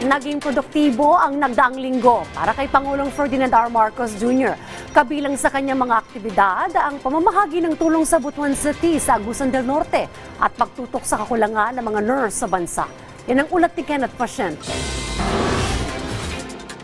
Naging produktibo ang nagdaang linggo para kay Pangulong Ferdinand R. Marcos Jr. Kabilang sa kanyang mga aktibidad ang pamamahagi ng tulong sa Butuan City sa Agusan del Norte at pagtutok sa kakulangan ng mga nurse sa bansa. Yan ang ulat ni Kenneth Pasyente.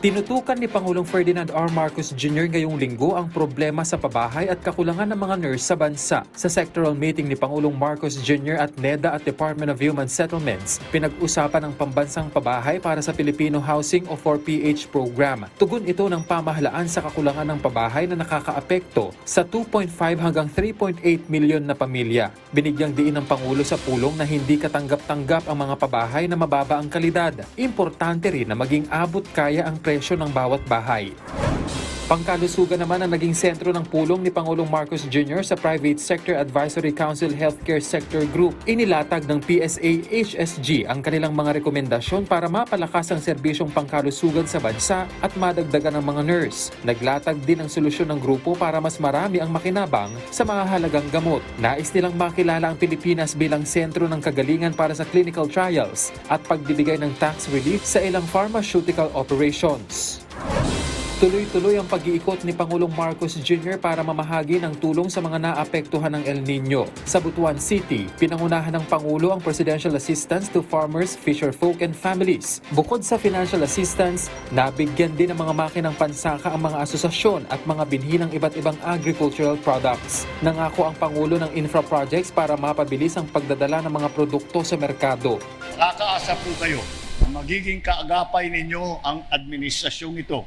Tinutukan ni Pangulong Ferdinand R. Marcos Jr. ngayong linggo ang problema sa pabahay at kakulangan ng mga nurse sa bansa. Sa sectoral meeting ni Pangulong Marcos Jr. at NEDA at Department of Human Settlements, pinag-usapan ang pambansang pabahay para sa Filipino Housing o 4PH program. Tugon ito ng pamahalaan sa kakulangan ng pabahay na nakakaapekto sa 2.5 hanggang 3.8 milyon na pamilya. Binigyang diin ng Pangulo sa pulong na hindi katanggap-tanggap ang mga pabahay na mababa ang kalidad. Importante rin na maging abot kaya ang presyo ng bawat bahay. Pangkalusugan naman ang naging sentro ng pulong ni Pangulong Marcos Jr. sa Private Sector Advisory Council Healthcare Sector Group. Inilatag ng PSA HSG ang kanilang mga rekomendasyon para mapalakas ang serbisyong pangkalusugan sa bansa at madagdagan ng mga nurse. Naglatag din ang solusyon ng grupo para mas marami ang makinabang sa mga halagang gamot. Nais nilang makilala ang Pilipinas bilang sentro ng kagalingan para sa clinical trials at pagbibigay ng tax relief sa ilang pharmaceutical operations. Tuloy-tuloy ang pag-iikot ni Pangulong Marcos Jr. para mamahagi ng tulong sa mga naapektuhan ng El Nino. Sa Butuan City, pinangunahan ng Pangulo ang Presidential Assistance to Farmers, Fisherfolk and Families. Bukod sa financial assistance, nabigyan din ng mga makinang pansaka ang mga asosasyon at mga binhi ng iba't ibang agricultural products. Nangako ang Pangulo ng infra projects para mapabilis ang pagdadala ng mga produkto sa merkado. Nakakaasa po kayo na magiging kaagapay ninyo ang administrasyong ito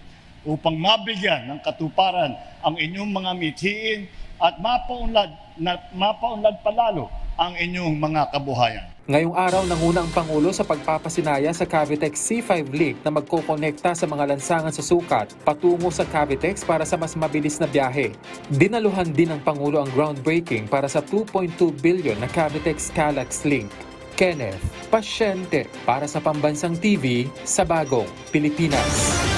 upang mabigyan ng katuparan ang inyong mga mithiin at mapaunlad, na, mapaunlad palalo ang inyong mga kabuhayan. Ngayong araw nanguna ang Pangulo sa pagpapasinaya sa Cavitex C5 link na magkokonekta sa mga lansangan sa sukat patungo sa Cavitex para sa mas mabilis na biyahe. Dinaluhan din ng Pangulo ang groundbreaking para sa 2.2 billion na Cavitex Calax link. Kenneth, pasyente para sa Pambansang TV sa Bagong Pilipinas.